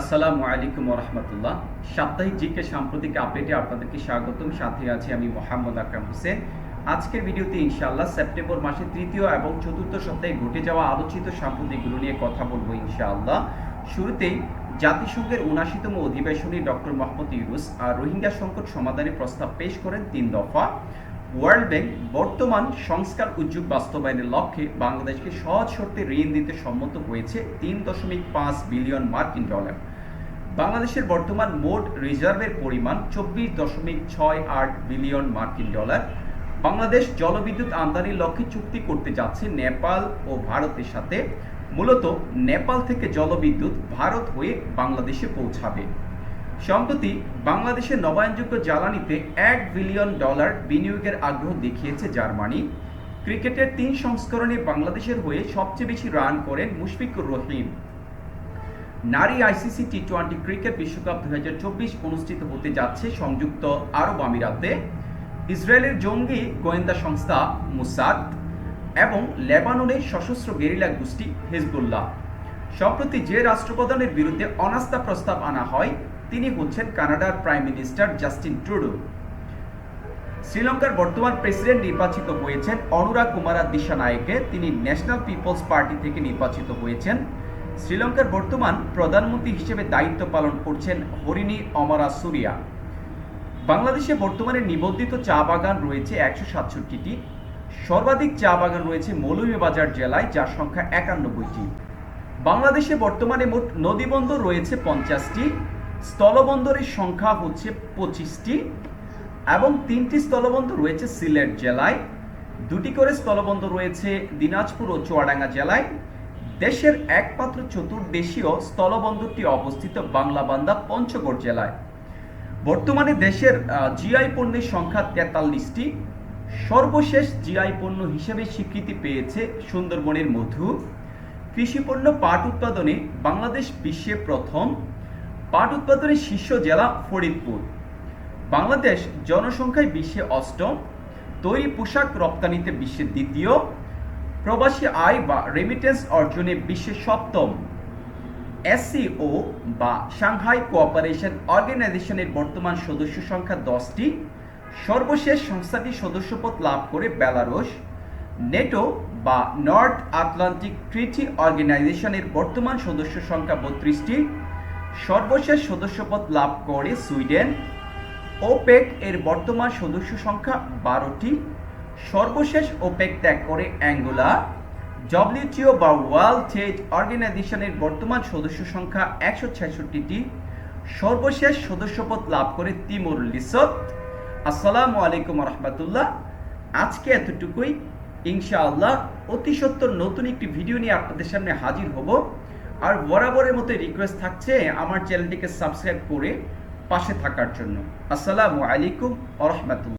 আসসালামু আলাইকুম রহমতুল্লাহ সাপ্তাহিক জিকে সাম্প্রতিক আপডেটে আপনাদেরকে স্বাগতম। সাথে আছি আমি মোহাম্মদ আকরাম হোসেন। আজকের ভিডিওতে ইনশাআল্লাহ সেপ্টেম্বর মাসের তৃতীয় এবং চতুর্থ সপ্তাহে ঘটে যাওয়া আলোচিত সাম্প্রতিকগুলো নিয়ে কথা বলব ইনশাআল্লাহ। শুরুতেই জাতিসংঘের উনাশিতম অধিবেশনে ডক্টর মোহাম্মদ ইউনুস আর রোহিঙ্গা সংকট সমাধানের প্রস্তাব পেশ করেন তিন দফা। ওয়ার্ল্ড ব্যাংক বর্তমান সংস্কার উদ্যোগ বাস্তবায়নের লক্ষ্যে বাংলাদেশকে সহজ শর্তে ঋণ দিতে সম্মত হয়েছে তিন দশমিক পাঁচ বিলিয়ন মার্কিন ডলার। বাংলাদেশের বর্তমান মোট রিজার্ভের পরিমাণ চব্বিশ দশমিক ছয় আট বিলিয়ন মার্কিন ডলার। বাংলাদেশ জলবিদ্যুৎ আমদানির লক্ষ্যে চুক্তি করতে যাচ্ছে নেপাল ও ভারতের সাথে। মূলত নেপাল থেকে জলবিদ্যুৎ ভারত হয়ে বাংলাদেশে পৌঁছাবে। সম্প্রতি বাংলাদেশের নবায়নযোগ্য জ্বালানিতে এক বিলিয়ন ডলার বিনিয়োগের আগ্রহ দেখিয়েছে জার্মানি। ক্রিকেটের তিন সংস্করণে বাংলাদেশের হয়ে সবচেয়ে বেশি রান করেন মুশফিকুর রহিম। নারী আইসিসি টি টোয়েন্টি ক্রিকেট বিশ্বকাপ দুই হাজার চব্বিশ অনুষ্ঠিত হতে যাচ্ছে সংযুক্ত আরব আমিরাতে। ইসরায়েলের জঙ্গি গোয়েন্দা সংস্থা মুসাদ এবং লেবাননের সশস্ত্র গেরিলা গোষ্ঠী হিজবুল্লাহ। সম্প্রতি যে রাষ্ট্রপ্রধানের বিরুদ্ধে অনাস্থা প্রস্তাব আনা হয়, তিনি হচ্ছেন কানাডার প্রাইম মিনিস্টার জাস্টিন ট্রুডো। শ্রীলঙ্কার বর্তমান প্রেসিডেন্ট নির্বাচিত হয়েছেন অনুরাগ কুমারা দিশানায়কে। তিনি ন্যাশনাল পিপলস পার্টি থেকে নির্বাচিত হয়েছেন। শ্রীলঙ্কার বর্তমান প্রধানমন্ত্রী হিসেবে দায়িত্ব পালন করছেন হরিণী অমরা সুরিয়া। বাংলাদেশে বর্তমানে নিবন্ধিত চা বাগান রয়েছে একশো সাতষট্টিটি। সর্বাধিক চা বাগান রয়েছে মৌলভীবাজার জেলায়, যার সংখ্যা একানব্বইটি। বাংলাদেশে বর্তমানে মোট নদীবন্দর রয়েছে পঞ্চাশটি, স্থলবন্দরের সংখ্যা হচ্ছে পঁচিশটি এবং তিনটি স্থলবন্দর রয়েছে সিলেট জেলায়। দুটি করে স্থলবন্দর রয়েছে দিনাজপুর ও চুয়াডাঙ্গা জেলায়। দেশের একমাত্র চতুর্দেশীয় স্থলবন্দরটি অবস্থিত বাংলাবান্ধা পঞ্চগড় জেলায়। বর্তমানে দেশের জিআই পণ্যের সংখ্যা তেতাল্লিশটি। সর্বশেষ জিআই পণ্য হিসেবে স্বীকৃতি পেয়েছে সুন্দরবনের মধু। কৃষিপণ্য পাট উৎপাদনে বাংলাদেশ বিশ্বে প্রথম। পাট উৎপাদনের শীর্ষ জেলা ফরিদপুর। বাংলাদেশ জনসংখ্যায় বিশ্বে অষ্টম। তৈরি পোশাক রপ্তানিতে বিশ্বের দ্বিতীয়। প্রবাসী আয় বা রেমিটেন্স অর্জনে বিশ্বের সপ্তম। এসসিও বা সাংহাই কোঅপারেশন অর্গানাইজেশনের বর্তমান সদস্য সংখ্যা দশটি। সর্বশেষ সংস্থাটি সদস্যপদ লাভ করে বেলারুশ। নেটো বা নর্থ আটলান্টিক ট্রিটি অর্গানাইজেশনের বর্তমান সদস্য সংখ্যা বত্রিশটি। সর্বশেষ সদস্যপদ লাভ করে সুইডেন। ওপেক এর বর্তমান সদস্য সংখ্যা বারোটি। সর্বশেষ ওপেক ত্যাগ করে অ্যাঙ্গোলা। ডব্লিউটিও বা ওয়ার্ল্ড ট্রেড অর্গানাইজেশনের বর্তমান সদস্য সংখ্যা একশো ছেষট্টিটি। সর্বশেষ সদস্যপদ লাভ করে তিমুর লিসত। আসসালামু আলাইকুম রহমতুল্লাহ। আজকে এতটুকুই। ইনশাআল্লাহ অতি সত্তর নতুন একটি ভিডিও নিয়ে আপনাদের সামনে হাজির হব। আর বরাবরের মতো রিকোয়েস্ট থাকছে আমার চ্যানেলটিকে সাবস্ক্রাইব করে পাশে থাকার জন্য। আসসালামু আলাইকুম রহমতুল্লাহ।